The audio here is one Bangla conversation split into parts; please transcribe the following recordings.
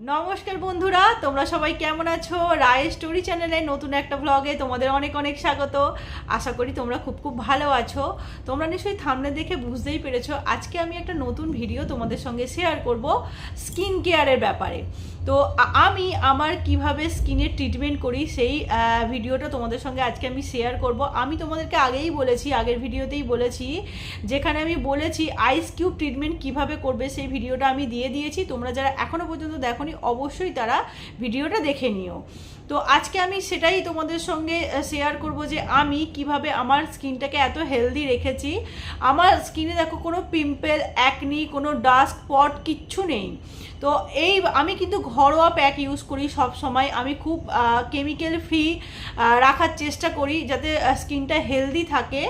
নমস্কার বন্ধুরা, তোমরা সবাই কেমন আছো? রায় স্টোরি চ্যানেলে নতুন একটা ব্লগে তোমাদের অনেক অনেক স্বাগত। আশা করি তোমরা খুব খুব ভালো আছো। তোমরা নিশ্চয়ই থামনে দেখে বুঝতেই পেরেছ, আজকে আমি একটা নতুন ভিডিও তোমাদের সঙ্গে শেয়ার করব স্কিন কেয়ারের ব্যাপারে। তো আমি আমার কীভাবে স্কিনের ট্রিটমেন্ট করি সেই ভিডিওটা তোমাদের সঙ্গে আজকে আমি শেয়ার করব। আমি তোমাদেরকে আগেই বলেছি, আগের ভিডিওতেই বলেছি, যেখানে আমি বলেছি আইস কিউব ট্রিটমেন্ট কীভাবে করবে সেই ভিডিওটা আমি দিয়ে দিয়েছি। তোমরা যারা এখনও পর্যন্ত দেখোনি অবশ্যই তারা ভিডিওটা দেখে নিও। তো আজকে আমি সেটাই তোমাদের সঙ্গে শেয়ার করব যে আমি কীভাবে আমার স্কিনটাকে এত হেলদি রেখেছি। আমার স্কিনে দেখো কোনো পিম্পল অ্যাকনি কোনো ডাস্ক স্পট কিচ্ছু নেই। তো এই আমি কিন্তু ঘরোয়া প্যাক ইউজ করি সব সময় আমি খুব কেমিক্যাল ফ্রি রাখার চেষ্টা করি যাতে স্কিনটা হেলদি থাকে।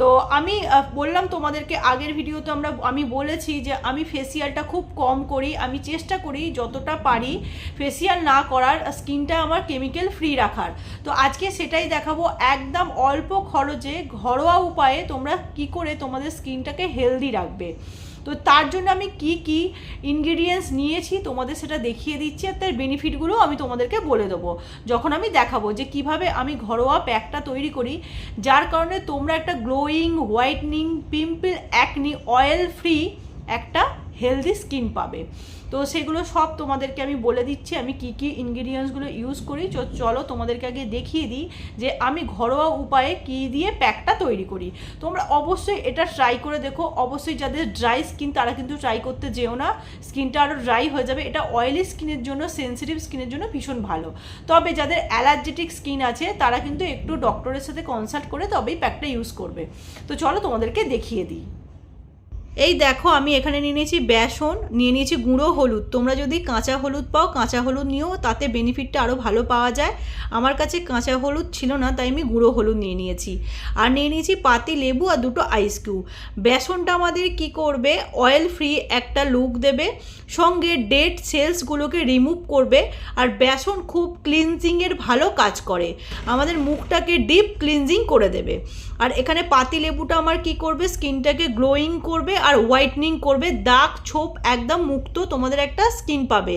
তো আমি বললাম তোমাদেরকে আগের ভিডিওতে আমরা, আমি বলেছি যে আমি ফেসিয়ালটা খুব কম করি। আমি চেষ্টা করি যতটা পারি ফেসিয়াল না করার। স্কিনটা আমার কেমিক্যাল ফ্রি রাখার। তো আজকে সেটাই দেখাবো একদম অল্প খরচে ঘরোয়া উপায়ে তোমরা কি করে তোমাদের স্কিনটাকে হেলদি রাখবে। তো তার জন্য আমি কি কি ইনগ্রিডিয়েন্টস নিয়েছি তোমাদের সেটা দেখিয়ে দিচ্ছি আর তার বেনিফিটগুলো আমি তোমাদেরকে বলে দেবো। যখন আমি দেখাবো যে কীভাবে আমি ঘরোয়া প্যাকটা তৈরি করি, যার কারণে তোমরা একটা glowing whitening pimple acne oil free একটা হেলদি স্কিন পাবে। তো সেগুলো সব তোমাদেরকে আমি বলে দিচ্ছি, আমি কি কি ইনগ্রিডিয়েন্টসগুলো ইউজ করি চলো তোমাদেরকে আগে দেখিয়ে দিই যে আমি ঘরোয়া উপায়ে কি দিয়ে প্যাকটা তৈরি করি। তোমরা অবশ্যই এটা ট্রাই করে দেখো, অবশ্যই যাদের ড্রাই স্কিন তারা কিন্তু ট্রাই করতে যেও না স্কিনটা আরও ড্রাই হয়ে যাবে। এটা অয়েলি স্কিনের জন্য সেন্সিটিভ স্কিনের জন্য ভীষণ ভালো। তবে যাদের অ্যালার্জেটিক স্কিন আছে, তারা কিন্তু একটু ডক্টরের সাথে কনসাল্ট করে তবেই প্যাকটা ইউজ করবে। তো চলো তোমাদেরকে দেখিয়ে দিই। এই দেখো, আমি এখানে নিয়ে নিয়েছি বেসন, নিয়ে নিয়েছি গুঁড়ো হলুদ। তোমরা যদি কাঁচা হলুদ পাও, কাঁচা হলুদ নিও, তাতে বেনিফিটটা আরও ভালো পাওয়া যায়। আমার কাছে কাঁচা হলুদ ছিল না, তাই আমি গুঁড়ো হলুদ নিয়ে নিয়েছি। আর নিয়ে নিয়েছি পাতি, লেবু আর দুটো আইস কিউব বেসনটা আমাদের কি করবে? অয়েল ফ্রি একটা লুক দেবে। সঙ্গে ডেড সেলসগুলোকে রিমুভ করবে। আর বেসন খুব ক্লিনজিংয়ের ভালো কাজ করে। আমাদের মুখটাকে ডিপ ক্লিনজিং করে দেবে। আর এখানে পাতি, লেবুটা আমার কি করবে? স্কিনটাকে গ্লোয়িং করবে। আর হোয়াইটনিং করবে, দাগ, ছোপ একদম মুক্ত তোমাদের একটা স্কিন পাবে।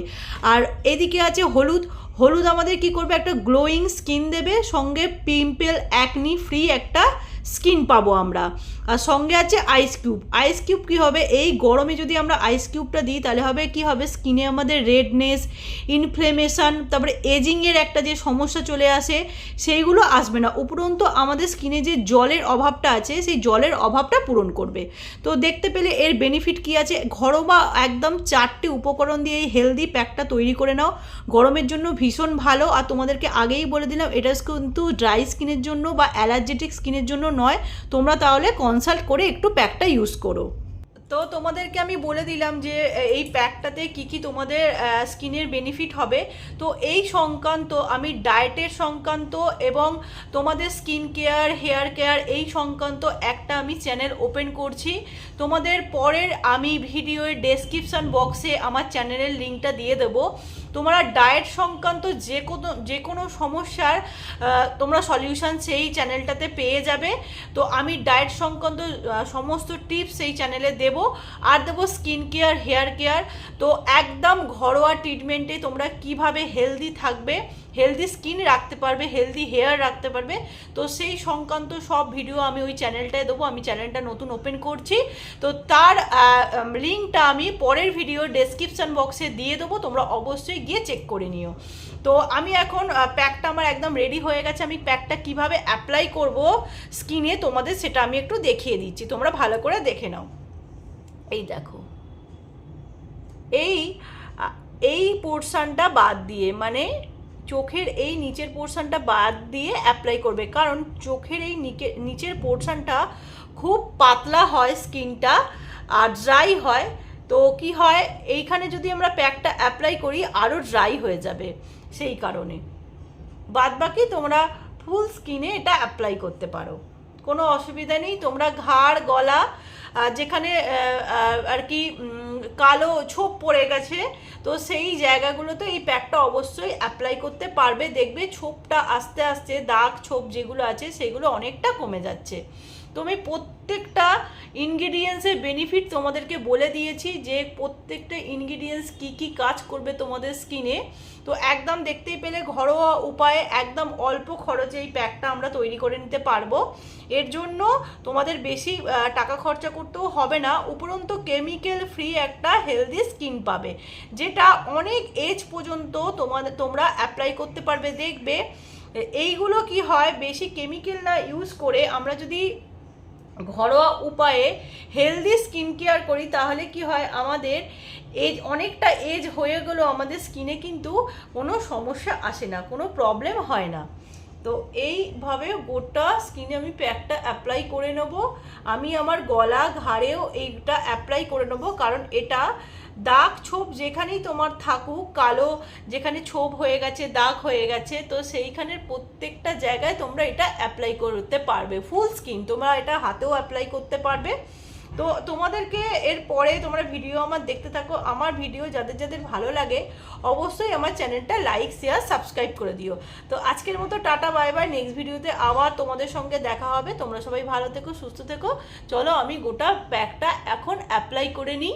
আর এদিকে আছে হলুদ হলুদ আমাদের কি করবে? একটা গ্লোয়িং স্কিন দেবে, সঙ্গে পিম্পল অ্যাকনি ফ্রি একটা স্কিন পাবো আমরা। আর সঙ্গে আছে আইস কিউব আইস কিউব কী হবে? এই গরমে যদি আমরা আইস কিউবটা দিই, তাহলে হবে কি হবে? স্কিনে আমাদের রেডনেস ইনফ্লেমেশন তারপরে এজিংয়ের একটা যে সমস্যা চলে আসে, সেইগুলো আসবে না। উপরন্তু আমাদের স্কিনে যে জলের অভাবটা আছে, সেই জলের অভাবটা পূরণ করবে। তো দেখতে পেলে এর বেনিফিট কি আছে? ঘরোয়া একদম চারটি উপকরণ দিয়ে এই হেলদি প্যাকটা তৈরি করে নাও। গরমের জন্য ভীষণ ভালো। আর তোমাদেরকে আগেই বলে দিলাম, এটা কিন্তু ড্রাই স্কিনের জন্য বা অ্যালার্জেটিক স্কিনের জন্য নয়, তোমরা তাহলে কনসাল্ট করে একটু প্যাকটা ইউজ করো। তো তোমাদেরকে আমি বলে দিলাম যে এই প্যাকটাতে কি কি তোমাদের স্কিনের বেনিফিট হবে। তো এই সংক্রান্ত, আমি ডায়েটের সংক্রান্ত এবং তোমাদের স্কিন কেয়ার হেয়ার কেয়ার এই সংক্রান্ত একটা আমি চ্যানেল ওপেন করছি। তোমাদের পরের আমি ভিডিওর ডেসক্রিপশন বক্সে আমার চ্যানেলের লিঙ্কটা দিয়ে দেবো। তোমরা ডায়েট সংক্রান্ত যে কোনো যে কোনো সমস্যার তোমরা সলিউশান সেই চ্যানেলটাতে পেয়ে যাবে। তো আমি ডায়েট সংক্রান্ত সমস্ত টিপস সেই চ্যানেলে দেব। আর দেবো স্কিন কেয়ার হেয়ার কেয়ার তো একদম ঘরোয়া ট্রিটমেন্টে তোমরা কীভাবে হেলদি থাকবে হেলদি স্কিন রাখতে পারবে হেলদি হেয়ার রাখতে পারবে। তো সেই সংক্রান্ত সব ভিডিও আমি ওই চ্যানেলটায় দেবো। আমি চ্যানেলটা নতুন ওপেন করছি। তো তার লিঙ্কটা আমি পরের ভিডিও ডেসক্রিপশন বক্সে দিয়ে দেবো। তোমরা অবশ্যই গিয়ে চেক করে নিও। তো আমি এখন প্যাকটা আমার একদম রেডি হয়ে গেছে। আমি প্যাকটা কীভাবে অ্যাপ্লাই করব স্কিনে তোমাদের সেটা আমি একটু দেখিয়ে দিচ্ছি। তোমরা ভালো করে দেখে নাও। এই দেখো। এই এই পোর্শনটা বাদ দিয়ে মানে চোখের এই নিচের পোর্শনটা বাদ দিয়ে অ্যাপ্লাই করবে। কারণ চোখের এই নিচের পোর্শনটা খুব পাতলা হয় স্কিনটা আর ড্রাই হয়। তো কি হয়, এইখানে যদি আমরা প্যাকটা অ্যাপ্লাই করি আরও ড্রাই হয়ে যাবে সেই কারণে। বাদ বাকি তোমরা ফুল স্কিনে এটা অ্যাপ্লাই করতে পারো। কোনো অসুবিধা নেই, তোমরা ঘাড়, গলা যেখানে আর কি কালো ছোপ পড়ে গেছে। তো সেই জায়গাগুলোতে এই প্যাকটা অবশ্যই অ্যাপ্লাই করতে পারবে। দেখবে ছোপটা আস্তে আস্তে দাগ ছোপ যেগুলো আছে সেগুলো অনেকটা কমে যাচ্ছে। তো আমি প্রত্যেকটা ইনগ্রিডিয়েন্টসের বেনিফিট তোমাদেরকে বলে দিয়েছি যে প্রত্যেকটা ইনগ্রিডিয়েন্টস কী কী কাজ করবে তোমাদের স্কিনে তো একদম দেখতেই পেলে ঘরোয়া উপায়ে একদম অল্প খরচে এই প্যাকটা আমরা তৈরি করে নিতে পারব। এর জন্য তোমাদের বেশি টাকা খরচা করতেও হবে না, উপরন্ত কেমিক্যাল ফ্রি একটা হেলদি স্কিন পাবে, যেটা অনেক এজ পর্যন্ত তোমাদের তোমরা অ্যাপ্লাই করতে পারবে, দেখবে। এইগুলো কি হয়, বেশি কেমিক্যাল না ইউজ করে আমরা যদি ঘরোয়া উপায়ে হেলদি স্কিন কেয়ার করি, তাহলে কি হয়? আমাদের এজ অনেকটা এজ হয়ে গেলেও আমাদের স্কিনে কিন্তু কোনো সমস্যা আসে না, কোনো প্রবলেম হয় না। তো এইভাবে গোটা স্কিনে আমি প্যাকটা অ্যাপ্লাই করে নেব। আমি আমার গলা, ঘাড়েও এইটা অ্যাপ্লাই করে নেব, কারণ এটা দাগ ছোপ যেখানেই তোমার থাকুক, কালো যেখানে ছোপ হয়ে গেছে, দাগ হয়ে গেছে, তো সেইখানের প্রত্যেকটা জায়গায় তোমরা এটা অ্যাপ্লাই করতে পারবে। ফুল স্কিন তোমরা এটা হাতেও অ্যাপ্লাই করতে পারবে। তো তোমাদেরকে এর পরে তোমরা ভিডিও আমার দেখতে থাকো। আমার ভিডিও যাদের যাদের ভালো লাগে, অবশ্যই আমার চ্যানেলটা লাইক শেয়ার সাবস্ক্রাইব করে দিও। তো আজকের মতো টাটা বাই বাই নেক্সট ভিডিওতে আবার তোমাদের সঙ্গে দেখা হবে। তোমরা সবাই ভালো থেকো, সুস্থ থেকো। চলো আমি গোটা প্যাকটা এখন অ্যাপ্লাই করে নিই।